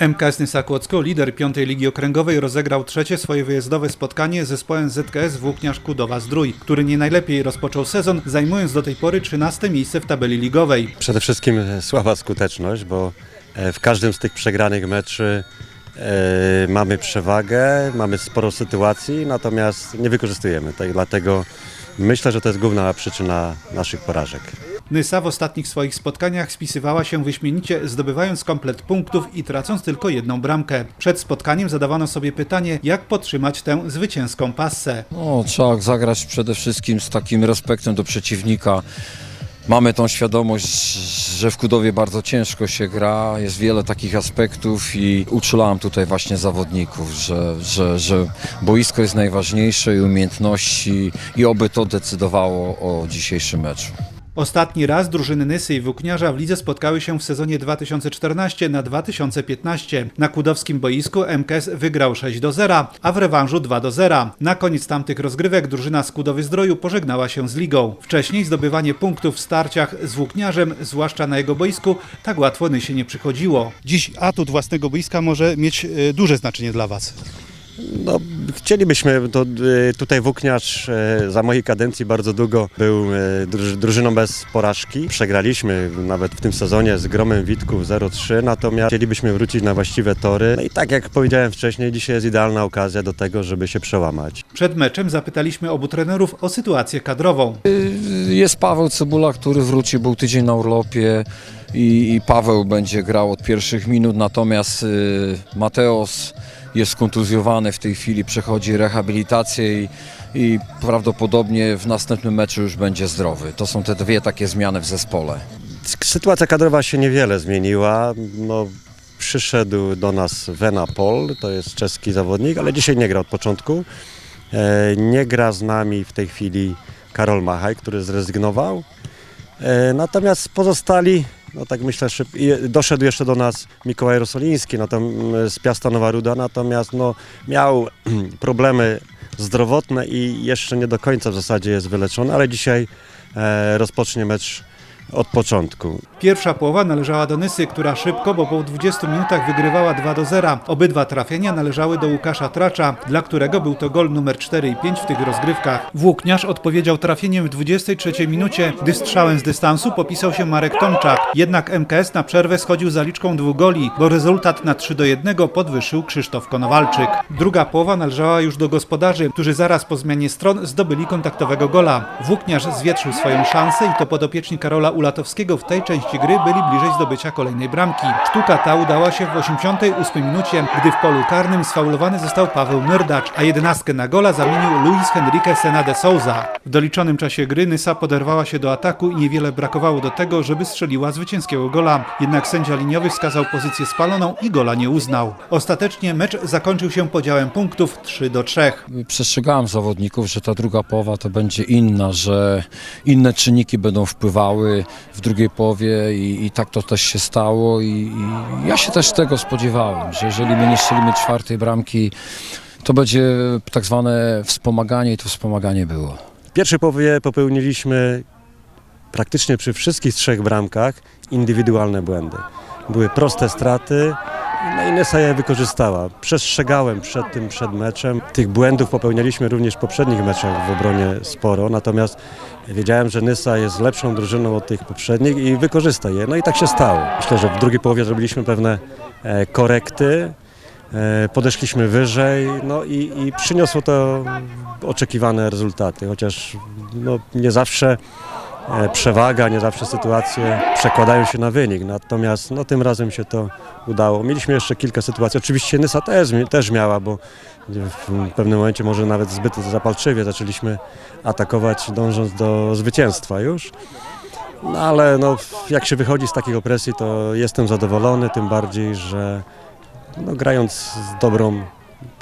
MKS Kłodzko, lider piątej ligi okręgowej, rozegrał trzecie swoje wyjazdowe spotkanie z zespołem ZKS Włókniarz Kudowa Zdrój, który nie najlepiej rozpoczął sezon, zajmując do tej pory 13 miejsce w tabeli ligowej. Przede wszystkim e, słaba skuteczność, bo e, w każdym z tych przegranych meczy e, mamy przewagę, mamy sporo sytuacji, natomiast nie wykorzystujemy. Tak, dlatego myślę, że to jest główna przyczyna naszych porażek. Nysa w ostatnich swoich spotkaniach spisywała się wyśmienicie, zdobywając komplet punktów i tracąc tylko jedną bramkę. Przed spotkaniem zadawano sobie pytanie, jak podtrzymać tę zwycięską passę. No, trzeba zagrać przede wszystkim z takim respektem do przeciwnika. Mamy tą świadomość, że w Kudowie bardzo ciężko się gra, jest wiele takich aspektów i uczulałem tutaj właśnie zawodników, że, że, że boisko jest najważniejsze i umiejętności i oby to decydowało o dzisiejszym meczu. Ostatni raz drużyny Nysy i Włókniarza w lidze spotkały się w sezonie 2014 na 2015. Na kudowskim boisku MKS wygrał 6 do 0, a w rewanżu 2 do 0. Na koniec tamtych rozgrywek drużyna z Kudowy Zdroju pożegnała się z ligą. Wcześniej zdobywanie punktów w starciach z Włókniarzem, zwłaszcza na jego boisku, tak łatwo Nysie nie przychodziło. Dziś atut własnego boiska może mieć e, duże znaczenie dla Was. No, chcielibyśmy, to e, tutaj Włókniarz e, za mojej kadencji bardzo długo był druż- drużyną bez porażki. Przegraliśmy nawet w tym sezonie z Gromem Witków 0-3, natomiast chcielibyśmy wrócić na właściwe tory. No i tak jak powiedziałem wcześniej, dzisiaj jest idealna okazja do tego, żeby się przełamać. Przed meczem zapytaliśmy obu trenerów o sytuację kadrową. Jest Paweł Cebula, który wróci, był tydzień na urlopie i, Paweł będzie grał od pierwszych minut, natomiast y, Mateos jest skontuzjowany w tej chwili, przechodzi rehabilitację i, i prawdopodobnie w następnym meczu już będzie zdrowy. To są te dwie takie zmiany w zespole. Sytuacja kadrowa się niewiele zmieniła. No, przyszedł do nas Vena Pol, to jest czeski zawodnik, ale dzisiaj nie gra od początku. E, nie gra z nami w tej chwili Karol Machaj, który zrezygnował. E, natomiast pozostali, no tak myślę, szyb... doszedł jeszcze do nas Mikołaj Rosoliński natomiast z Piasta Nowa Ruda, natomiast no, miał problemy zdrowotne i jeszcze nie do końca w zasadzie jest wyleczony, ale dzisiaj e, rozpocznie mecz od początku. Pierwsza połowa należała do Nysy, która szybko, bo po 20 minutach wygrywała 2 do 0. Obydwa trafienia należały do Łukasza Tracza, dla którego był to gol numer 4 i 5 w tych rozgrywkach. Włókniarz odpowiedział trafieniem w 23 minucie, gdy strzałem z dystansu popisał się Marek Tomczak. Jednak MKS na przerwę schodził zaliczką dwóch goli, bo rezultat na 3 do 1 podwyższył Krzysztof Konowalczyk. Druga połowa należała już do gospodarzy, którzy zaraz po zmianie stron zdobyli kontaktowego gola. Włókniarz zwietrzył swoją szansę i to podopieczni Karola Ulatowskiego w tej części gry byli bliżej zdobycia kolejnej bramki. Sztuka ta udała się w 88 minucie, gdy w polu karnym sfaulowany został Paweł Myrdacz, a jedenastkę na gola zamienił Luis Henrique Sena de Souza. W doliczonym czasie gry Nysa poderwała się do ataku i niewiele brakowało do tego, żeby strzeliła zwycięskiego gola. Jednak sędzia liniowy wskazał pozycję spaloną i gola nie uznał. Ostatecznie mecz zakończył się podziałem punktów 3 do 3. Przestrzegałem zawodników, że ta druga połowa to będzie inna, że inne czynniki będą wpływały w drugiej połowie i, i tak to też się stało i, i ja się też tego spodziewałem, że jeżeli my nie strzelimy czwartej bramki, to będzie tak zwane wspomaganie i to wspomaganie było. W pierwszej połowie popełniliśmy praktycznie przy wszystkich trzech bramkach indywidualne błędy. Były proste straty, no i Nysa je wykorzystała. Przestrzegałem przed tym, przed meczem. Tych błędów popełnialiśmy również w poprzednich meczach w obronie sporo, natomiast wiedziałem, że Nysa jest lepszą drużyną od tych poprzednich i wykorzysta je. No i tak się stało. Myślę, że w drugiej połowie zrobiliśmy pewne e, korekty. E, Podeszliśmy wyżej, no i, i przyniosło to oczekiwane rezultaty, chociaż no, nie zawsze przewaga, nie zawsze sytuacje przekładają się na wynik, natomiast no, tym razem się to udało. Mieliśmy jeszcze kilka sytuacji, oczywiście Nysa też, też miała, bo w pewnym momencie może nawet zbyt zapalczywie zaczęliśmy atakować, dążąc do zwycięstwa już. No ale no, jak się wychodzi z takiej opresji, to jestem zadowolony, tym bardziej, że no, grając z dobrą,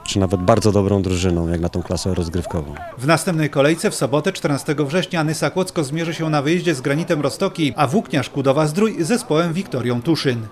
czy nawet bardzo dobrą drużyną, jak na tą klasę rozgrywkową. W następnej kolejce w sobotę 14 września Nysa Kłodzko zmierzy się na wyjeździe z Granitem Rostoki, a Włókniarz Kudowa Zdrój z zespołem Wiktorią Tuszyn.